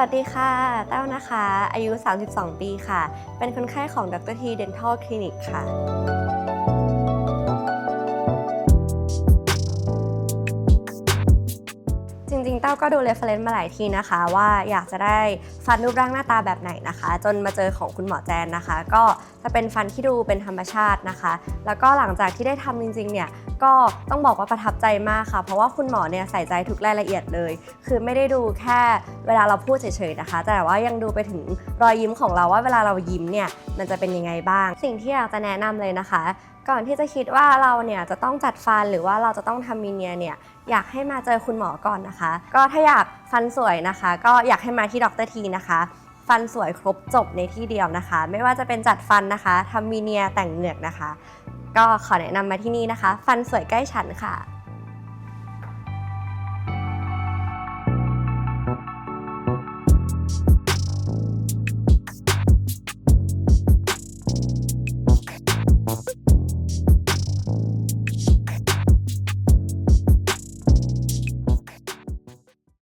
วัสดีค่ะ เต้านะคะ อายุ 32 ปีค่ะ เป็นคนไข้ของดรทีเดนทัลคลินิกค่ะ จริง ต้าก็ดูเรฟเฟรนซ์มาหลายทีนะคะ ว่าอยากจะได้ฟันรูปร่างหน้าตาแบบไหนนะคะ จนมาเจอของคุณหมอแจนนะคะ ก็จะเป็นฟันที่ดูเป็นธรรมชาตินะคะ แล้วก็หลังจากที่ได้ทำจริงๆเนี่ยก็ต้องบอกว่าประทับใจมากค่ะ เพราะว่าคุณหมอเนี่ยใส่ใจทุกรายละเอียดเลย คือไม่ได้ดูแค่เวลาเราพูดเฉยๆนะคะ แต่ว่ายังดูไปถึงรอยยิ้มของเราว่าเวลาเรายิ้มเนี่ยมันจะเป็นยังไงบ้าง สิ่งที่อยากจะแนะนำเลยนะคะ ก่อนที่จะคิดว่าเราเนี่ยจะต้องจัดฟันหรือว่าเราจะต้องทำมีเนียเนี่ยอยากให้มาเจอคุณหมอก่อนนะคะก็ถ้าอยากฟันสวยนะคะ ก็อยากให้มาที่ดรทีนะคะ ฟันสวยครบจบในที่เดียวนะคะ ไม่ว่าจะเป็นจัดฟันนะคะทำมีเนียแต่งเหงือกนะคะ ก็ขอแนะนำมาที่นี่นะคะ ฟันสวยใกล้ฉันค่ะ